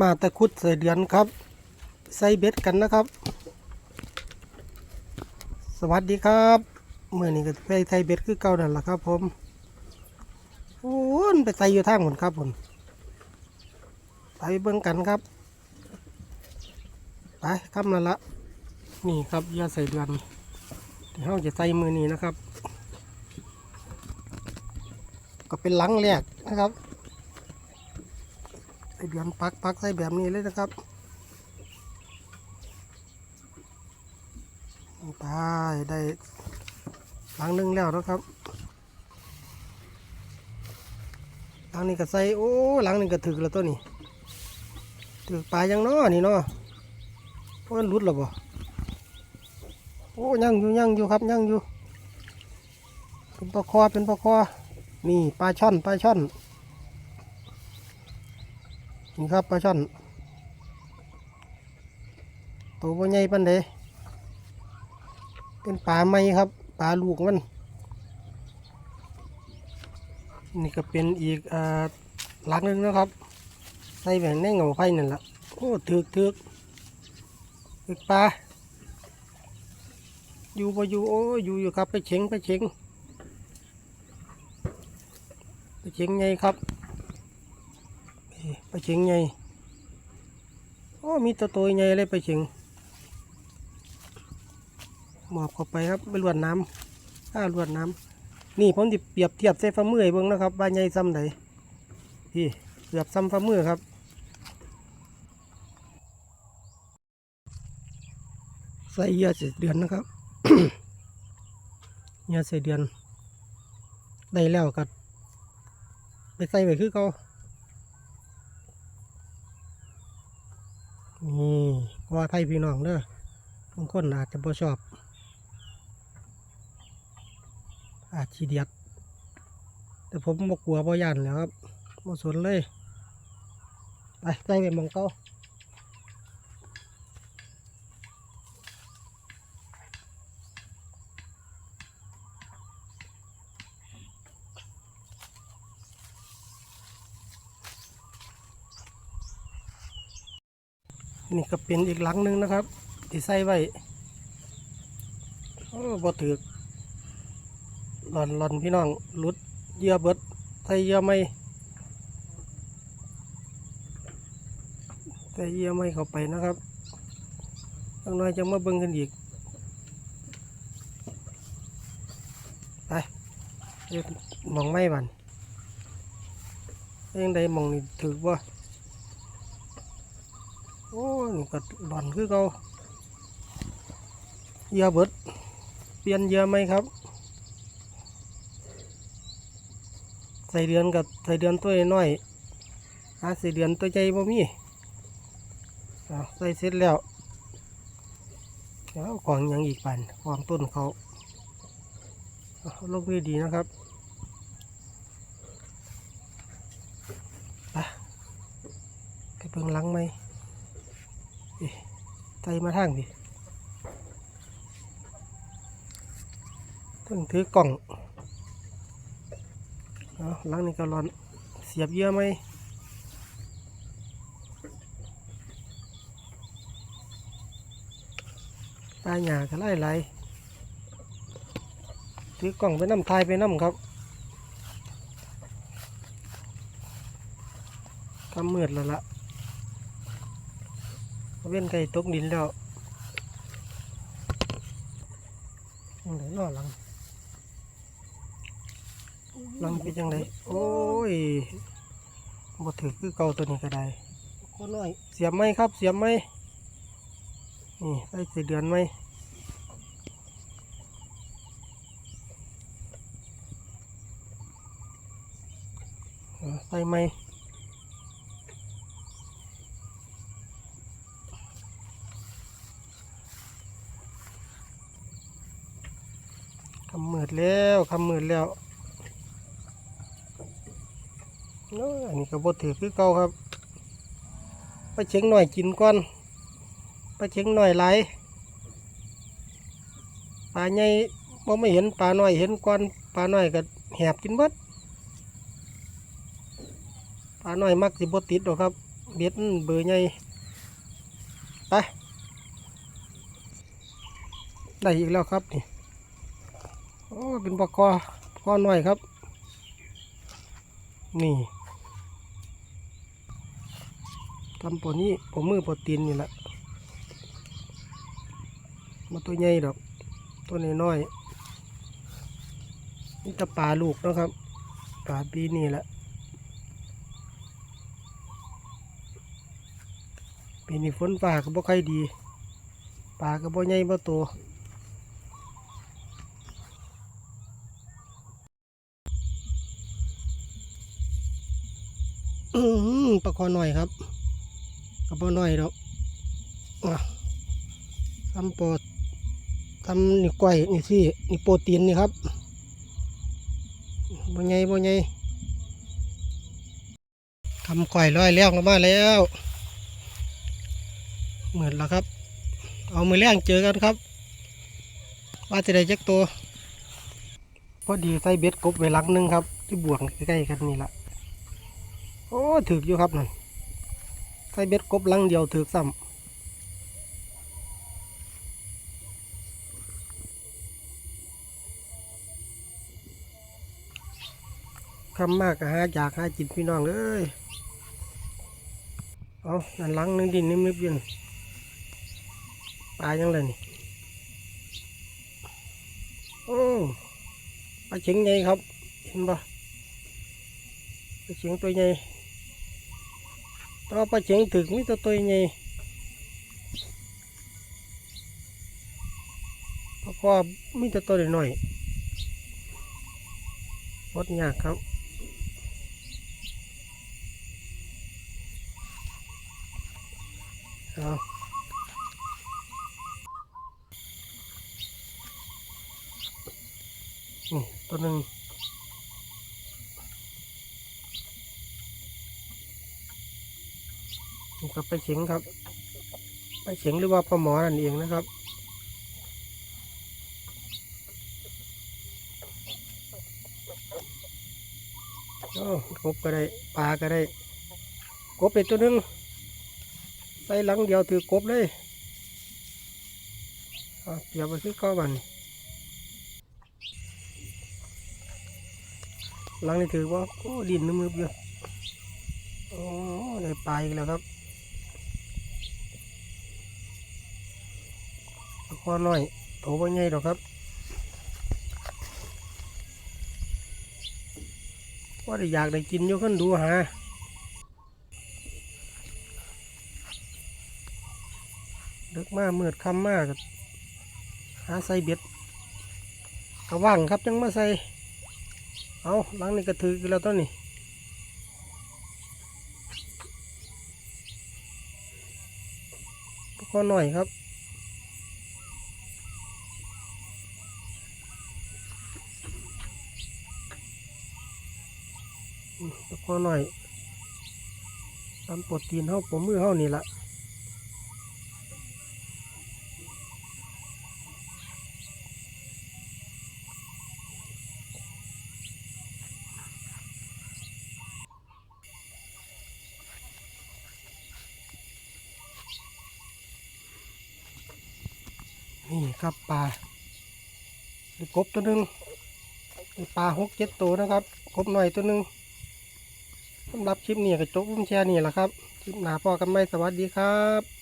มาตะคุดเสยเดือนครับ ใส่เบ็ดกันนะครับ สวัสดีครับเมื่อนี้ก็ไปใส่เบ็ดคือเก่านั่นแหละครับ ผมโอ้นไปใส่อยู่ทางหนครับผมไปเบิ่งกันครับไปครับนั่นละนี่ครับยาใส่เดือนที่เราจะใส่มือนี้นะครับ ก็เป็นหลังแรกนะครับ ใส่เดือนปักปักใส่แบบนี้เลยนะครับตายได้หลังหนึงแล้วนะครับหลังนี้ก็ใส่โอ้หลังนี้ก็ถึกแล้วตัวนี้ถึกปลายังน้อนี่เนาะเพราะมันรุดแล้วบ่โอ้ยังอยู่ยังอยู่ครับยังอยู่เป็นปลาคอเป็นปลาคอนี่ปลาช่อนปลาช่อน นี่ครับปลาช่อนตัวบ่ใหญ่ปันเดเป็นปลาไหมครับปลาลูกมัน นี่ก็เป็นอีกอ่าหลักหนึงนะครับใส่แหวนในเงาไผ่นั่นแหละโอ้ถึกถึกถึกปลาอยู่บ่อยู่โอ้อยู่อยู่ครับไปเช็งไปเช็งไปเช็งไงครับ ไปเชิงใหญ่โอ้มีตัวโตใหญ่เลยไปเชิงหมอบเข้าไปครับไปลวดน้ำถ้าลวดน้ำนี่ผมจะเปรียบเทียบใส่ฝ่ามือเบิ่งนะครับว่าใหญ่ซ้ำใดพี่เกือบซ้ำฝ่ามือครับใส่เหยาเสเดือนนะครับเหยาใส่เดือนได้แล้วก็ไปใส่ไว้คือเขา นี่ว่าไทยพี่น้องเด้อบางคนอาจจะบ่ชอบ อาจชีเดียด แต่ผมบ่กลัวบ่ยันแล้วครับบ่สนเลย ไปใส่ไปหมองเก้า นี่ก็เป็นอีกหลังหนึ่งนะครับที่ใส่ไว้โอ้บ่ถือหลอนหลอนพี่น้องลุดเยื่อเบิดใส่เยื่อไม่ใส่เยื่อไม่เข้าไปนะครับข้างน้อยจะมาเบิ่งกันอีกไปมองไม่บันยังใดมองนี่ถือว่า นี่ก็หลอนคือเขาเยื่อเบิด เปลี่ยนเยื่อไหมครับ ใส่เดือนกับใส่เดือนตัวน้อยหาใส่เดือนตัวใหญ่บ่มีใส่เสร็จแล้วแล้วกวางยังอีกปันกวางต้นเขาเอาลงดีนะครับไปไปเบิ่งหลังไหม ใจมาทางดิต้องถือกล่องเอาหลังนี้ก็ร้อน เสียบเยอะไหมปลาหยาก็ไล่ไหลถือกล่องไปน้ำทายไปน้ำครับกำมืดแล้วล่ะ เว้นไก่ตกดินแล้วยังไงนอหลังหลังเป็นยังไงโอ้ยบ่ถือคือเก่าตัวนี้ก็ได้ก็น้อยเสียบไหมครับ เสียบไหมนี่ใส่เสียเดือนไหมอ่าใส่ไหมำมืดแล้วคำมืดแล้วเนาะอันนี้ก็บดถือคือเก่าครับไปเช็งหน่อยกินก่อนไปเช็งหน่อยไหลปลาใหญ่บ่ไม่เห็นปลาหน้อยเห็นก่อนปลาหน้อยก็แหบกินเบิดปลาหน้อยมักสิบติดหรอกครับ เบ็ดเบอร์ใหญ่ไปได้อีกแล้วครับนี่ อ้เป็นปลาคอคอหน่อยครับ นี่ทำปวนี้ผมมือปวตีนนี่แหละมาตัวใหญ่ดอก ตัวนี้น้อยๆนี่จะปลาลูกนะครับปลาปีนี่แหละปีนี้ฝนฟ้าก็บ่ค่อยดีปลาก็บ่ใหญ่บ่โต อืมปลาคอหน่อยครับกระเพาหน่อยดอกอะทำโปรดทำนี่ก้อยนี่สินี่โปรตีนนี่ครับบ่ใหญ่บ่ใหญ่ทำก้อยร้อยแล้วลงมาแล้วเหมือนแล้วครับ เอามือแรงเจอกันครับ ว่าจะได้จักตัวพอดีใส่เบ็ดกบไว้หลังนึงครับ ที่บวกใกล้ๆกันนี่แหละ โอ้ถืออยู่ครับนั่นใส่เบ็ดกบลังเดียวถือซ้ำคำมากก็หาอยากหาจินพี่น้องเลยเอานั่นลังนึงดินนิ่มๆอยืนปลายังเลยนี่โอ้ปลาเฉิงใหญ่ครับ เห็นปะปลาเฉิงตัวใหญ่ แตัวาปลาเฉิงถึกมีแตัวตัวใหญ่เพราะว่ามีแต่ตัวน้อยๆวดยา กับเอานี่ตัวหนึ่งนี่ก็ไปเฉียงครับไปเฉียงหรือว่าปลาหมอนั่นเองนะครับโอ้กบก็ได้ปลาก็ได้ กบเป็นตัวหนึ่งใส่หลังเดียวถือกบเลยเดี๋ยวไปซื้อก้อบันหลังนี่ถือว่าโอ้ดินนึมืบอยู่โอ้ได้ปลาอีกแล้วครับ ตะกอนน้อยโถบ่ใหญ่ดอกครับว่าได้อยากได้กินอยู่ขึ้นดูหาเลิกมากมืดคำมากหาใส่เบ็ดกระว่างครับจังมาใส่เอาหลังนี่กระถือกันแล้วต้นนี่ก็หน่อยครับ อืมก็หน่อยตามโปรตีนเท่าผมมือเท่านี่ละนี่ครับปลาหรือกบตัวหนึ่งปลาหกเจ็ดตัวนะครับกบหน่อยตัวหนึ่ง สำหรับคลิปนี้ก็จบพุ่มแชร์นี่แหละครับ คลิปหน้าพอกันไหมสวัสดีครับ